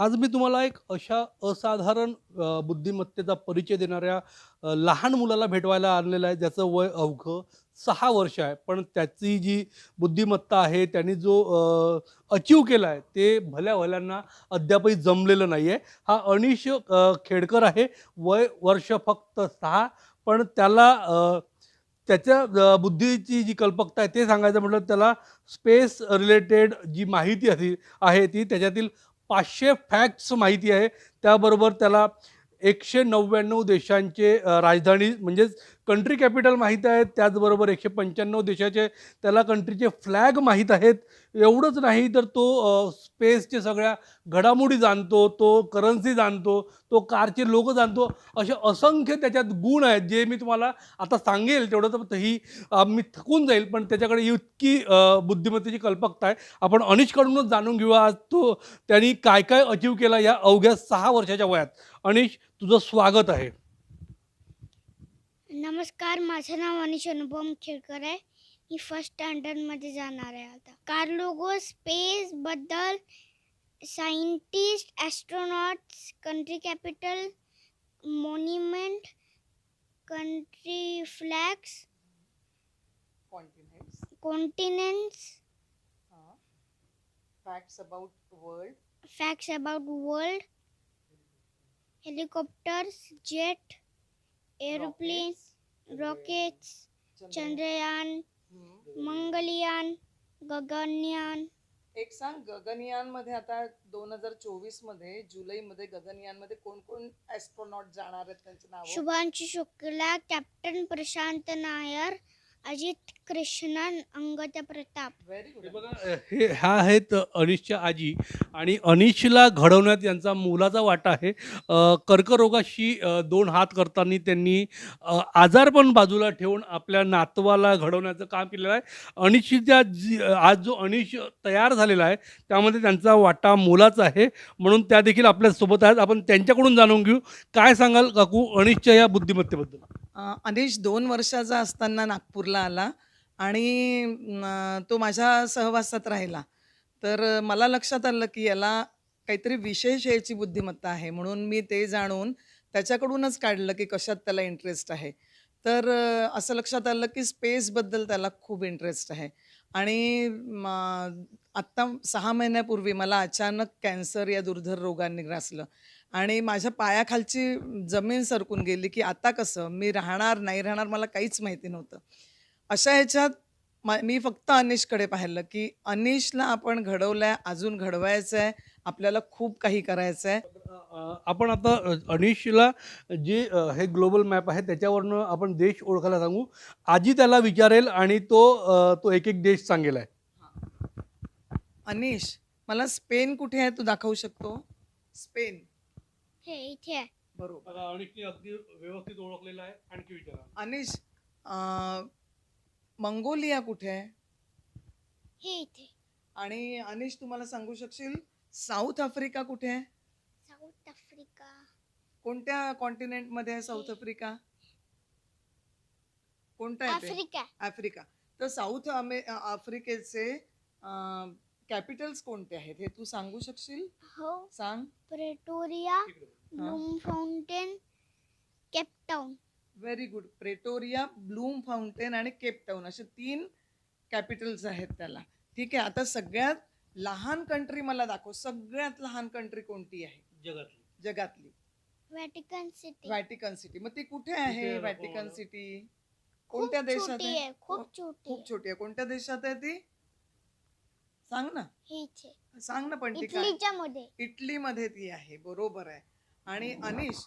आज मी तुम्हाला एक अशा असाधारण बुद्धिमत्तेचा परिचय देणाऱ्या लहान मुलाला भेटवायला आणलेलं आहे. ज्याचं वय अवघं सहा वर्ष आहे. पण त्याची जी बुद्धिमत्ता आहे त्यांनी जो अचीव केला आहे ते भल्या भल्यांना अद्यापही जमलेलं नाही आहे हा अनिश खेडकर आहे. वय वर्ष फक्त सहा. पण त्याला त्याच्या बुद्धीची जी कल्पकता आहे ते सांगायचं म्हटलं त्याला स्पेस रिलेटेड जी माहिती आहे ती त्याच्यातील पाचशे फॅक्ट्स माहिती आहे. त्याबरोबर त्याला एकशे नव्याण्णव देशांचे राजधानी म्हणजेच कंट्री कॅपिटल माहीत आहेत. त्याचबरोबर एकशे पंच्याण्णव देशाचे त्याला कंट्रीचे फ्लॅग माहीत आहेत. एवढंच नाही तर तो स्पेसचे सगळ्या घडामोडी जाणतो तो करन्सी जाणतो तो कारचे लोक जाणतो. असे असंख्य त्याच्यात गुण आहेत जे मी तुम्हाला आता सांगेल तेवढं तर ही मी थकून जाईल पण त्याच्याकडे इतकी बुद्धिमत्तेची कल्पकता आहे. आपण अनिशकडूनच जाणून घेऊया आज तो त्यांनी काय काय अचीव केला या अवघ्या सहा वर्षाच्या वयात. अनिश तुझं स्वागत आहे नमस्कार माझं नाव अनिश अनुपम खेडकर आहे मी फर्स्ट स्टँडर्डमध्ये जाणार आहे आता कार्लोगो स्पेस बद्दल scientist astronauts country capital monument country flags continents. Continents Uh, facts about world. Facts about world helicopters jet aeroplane rockets Chandrayaan. Mangalyaan Gaganyaan एक सांग गगनयानमध्ये आता दोन हजार चोवीसमध्ये जुलै मध्ये गगनयानमध्ये कोण कोण ऍस्ट्रॉनॉट जाणार आहेत त्यांचे नाव शुभांशु शुक्ला कॅप्टन प्रशांत नायर अजित कृष्णन अंगद प्रताप. व्हेरी हे गुड बघा अ, हे ह्या आहेत अनिशच्या आजी आणि अनिशला घडवण्यात यांचा मोलाचा वाटा आहे. अ, कर्करोगाशी अ, दोन हात करताना त्यांनी अ, आजारपण बाजूला ठेवून आपल्या नातवाला घडवण्याचं काम केलेलं आहे. अनिशच्या जी आज जो अनिश तयार झालेला आहे त्यामध्ये त्यांचा वाटा मोलाचा आहे. म्हणून त्या देखील आपल्यासोबत आहेत. आपण त्यांच्याकडून जाणून घेऊ. काय सांगाल काकू अनिशच्या या बुद्धिमत्तेबद्दल? अ, अनिश दोन वर्षाचा असताना नागपूरला आला आणि तो माझ्या सहवासात राहिला. तर अ, मला लक्षात आलं की याला काहीतरी विशेष याची बुद्धिमत्ता आहे म्हणून मी ते जाणून त्याच्याकडूनच काढलं की कशात त्याला इंटरेस्ट आहे. तर अ, असं लक्षात आलं की स्पेसबद्दल त्याला खूप इंटरेस्ट आहे. आणि म, आत्ता सहा महिन्यापूर्वी मला अचानक कॅन्सर या दुर्धर रोगाने ग्रासलं. आणि माझ्या पायाखालची जमीन सरकून गेली की आता कसं? मी राहणार नाही राहणार मला काहीच माहिती नव्हतं. अशा ह्याच्यात मा- मी फक्त अनिशकडे पाहिलं की अनिशला आपण घडवलंय अजून घडवायचं आहे आपल्याला खूप काही करायचं आहे आपण आता अनिशला जे हे ग्लोबल मॅप आहे त्याच्यावरनं आपण देश ओळखायला सांगू. आजी त्याला विचारेल आणि तो तो एक एक देश सांगेल आहे अनिश मला स्पेन कुठे आहे तू दाखवू शकतो? स्पेन. हे इथे आहे. बरोबर. अनिशने अगदी व्यवस्थित ओळखलेला आहे आणखी विचारा. अनिश अं, मंगोलिया कुठे आहे? हे इथे. आणि अनिश तुम्हाला सांगू शकशील साऊथ आफ्रिका कुठे आहे? South Africa. कोणत्या कॉन्टिनेंटमध्ये आहे साऊथ आफ्रिका? कोणता आहे ते? आफ्रिका. आफ्रिका. तर साऊथ अमे आफ्रिकेचे कॅपिटल्स कोणते आहेत हे तू सांगू शकशील? हो. सांग. Pretoria. Bloemfontein Cape Town very good Pretoria Bloemfontein आणि केपटाऊन असे तीन कॅपिटल्स आहेत त्याला. ठीक आहे आता सगळ्यात लहान कंट्री मला दाखव. सगळ्यात लहान कंट्री कोणती आहे? जगातली. जगातली. व्हॅटिकन सिटी व्हॅटिकन सिटी मग ती कुठे आहे व्हॅटिकन सिटी कोणत्या देशात आहे? खूप छोटी खूप आहे. छोटी आहे. कोणत्या देशात आहे ती? सांग ना. हे सांग ना पण ती इटलीच्या मध्ये. इटलीमध्ये ती आहे. बरोबर आहे. आणि अनिश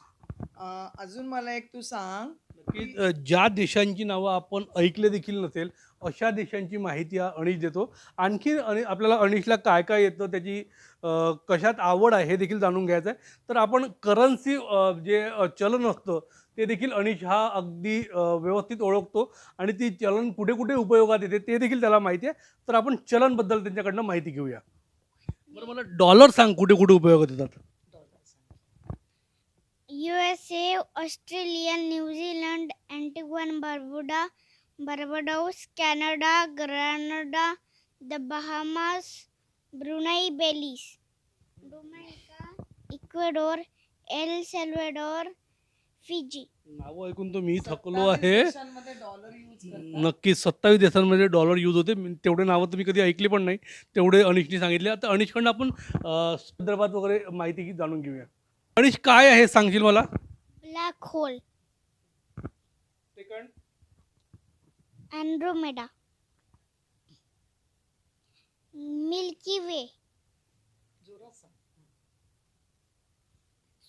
अं, अजून मला एक तू सांग की अ, ज्या देशांची नावं आपण ऐकले देखील नसेल अशा देशांची माहिती हा अनिश देतो. आणखी आणि आपल्याला अनिशला काय काय येतं त्याची अ, कशात आवड आहे हे देखील जाणून घ्यायचं आहे. तर आपण करन्सी जे अ, चलन असतं ते देखील अनिश हा अगदी अ, व्यवस्थित ओळखतो. आणि ती चलन कुठे कुठे उपयोगात येते ते देखील त्याला माहिती आहे. तर आपण चलनबद्दल त्यांच्याकडनं माहिती घेऊया. बरं मला डॉलर सांग कुठे कुठे उपयोगात येतात. USA, Australia New Zealand Antigua and Barbuda Barbados Canada Grenada the Bahamas Brunei Belize Dominica Ecuador El Salvador Fiji. नावं ऐकून तर मी थकलो 27 आहे. देशांमध्ये डॉलर यूज करतात. नक्की सत्तावीस देशांमध्ये डॉलर यूज होते. मी तेवढे नावं तुम्ही कधी ऐकली पण नाही. तेवढे अनिशने सांगितले. आता अनिशकडनं आपण संदर्भात वगैरे माहिती जाणून घेऊया. अनिश काय आहे सांगशील मला? Black hole. Second Andromeda Milky Way.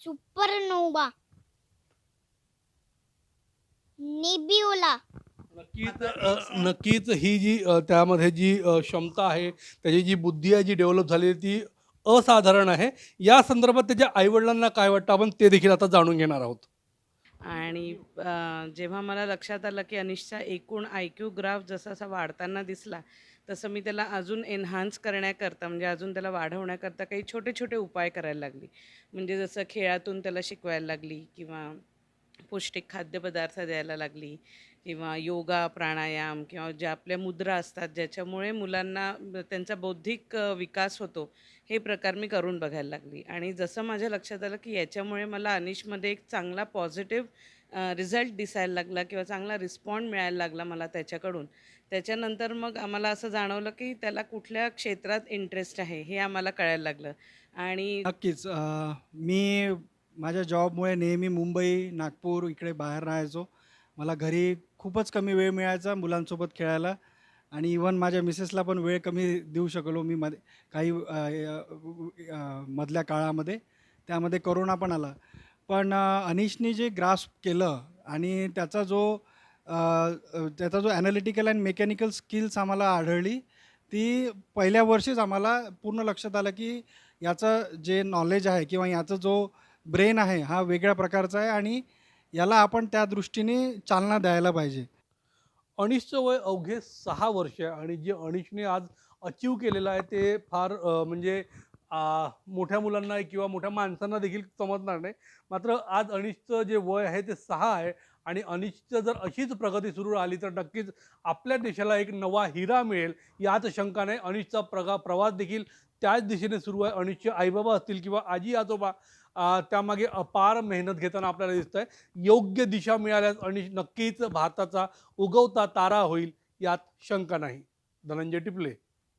Supernova nebula नक्कीच अ, नक्कीच ही जी अ, त्यामध्ये जी अ, क्षमता आहे त्याची जी बुद्धी आहे जी डेव्हलप झाली ती असाधारण आहे. या संदर्भात त्याच्या आईवडिलांना काय वाटतं? आपण ते देखील आता जाणून घेणार आहोत. आणि अ, जेव्हा मला लक्षात आलं की अनिशचा एकूण आय क्यू ग्राफ जसा असा वाढताना दिसला तसं मी त्याला अजून एन्हान्स करण्याकरता म्हणजे अजून त्याला वाढवण्याकरता काही छोटे छोटे उपाय करायला लागली. म्हणजे जसं खेळातून त्याला शिकवायला लागली किंवा पौष्टिक खाद्यपदार्थ द्यायला लागली किंवा योगा प्राणायाम किंवा ज्या आपल्या मुद्रा असतात ज्याच्यामुळे मुलांना त्यांचा बौद्धिक विकास होतो हे प्रकार मी करून बघायला लागली. आणि जसं माझ्या लक्षात आलं की याच्यामुळे मला अनिशमध्ये एक चांगला पॉझिटिव्ह रिझल्ट दिसायला लागला किंवा चांगला रिस्पॉन्ड मिळायला लागला मला त्याच्याकडून. त्याच्यानंतर मग आम्हाला असं जाणवलं की त्याला कुठल्या क्षेत्रात इंटरेस्ट आहे हे आम्हाला कळायला लागलं. आणि नक्कीच मी माझ्या जॉबमुळे नेहमी मुंबई नागपूर इकडे बाहेर राहायचो. मला घरी खूपच कमी वेळ मिळायचा मुलांसोबत खेळायला. आणि इवन माझ्या मिसेसला पण वेळ कमी देऊ शकलो मी मध्ये काही मधल्या काळामध्ये. त्यामध्ये करोना पण आला. पण अ, अनिशनी जे ग्रास्प केलं आणि त्याचा जो त्याचा जो ॲनालिटिकल अँड मेकॅनिकल स्किल्स आम्हाला आढळली ती पहिल्या वर्षीच आम्हाला पूर्ण लक्षात आलं की याचं जे नॉलेज आहे किंवा याचा जो ब्रेन आहे हा वेगळ्या प्रकारचा आहे आणि याला आपण त्या दृष्टीने चालना द्यायला पाहिजे. अनिशचं वय अवघे सहा वर्ष आहे आणि जे अनिशने आज अचीव केलेलं आहे ते फार म्हणजे मोठ्या मुलांना किंवा मोठ्या माणसांना देखील समजणार नाही. मात्र आज अनिशचं जे वय आहे ते सहा आहे आणि अनिशचं जर अशीच प्रगती सुरू राहिली तर नक्कीच आपल्या देशाला एक नवा हिरा मिळेल. याच शंका नाही. अनिशचा प्रगा प्रवास देखील त्याच दिशेने सुरू आहे. अनिशचे आईबाबा असतील किंवा आजी आजोबा त्यामागे अपार मेहनत घेताना आपल्याला दिसत आहे योग्य दिशा मिळाल्यास अनिश नक्कीच भारताचा उगवता तारा होईल यात शंका नाही. Dhananjay Tiple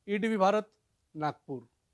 E T V Bharat Nagpur.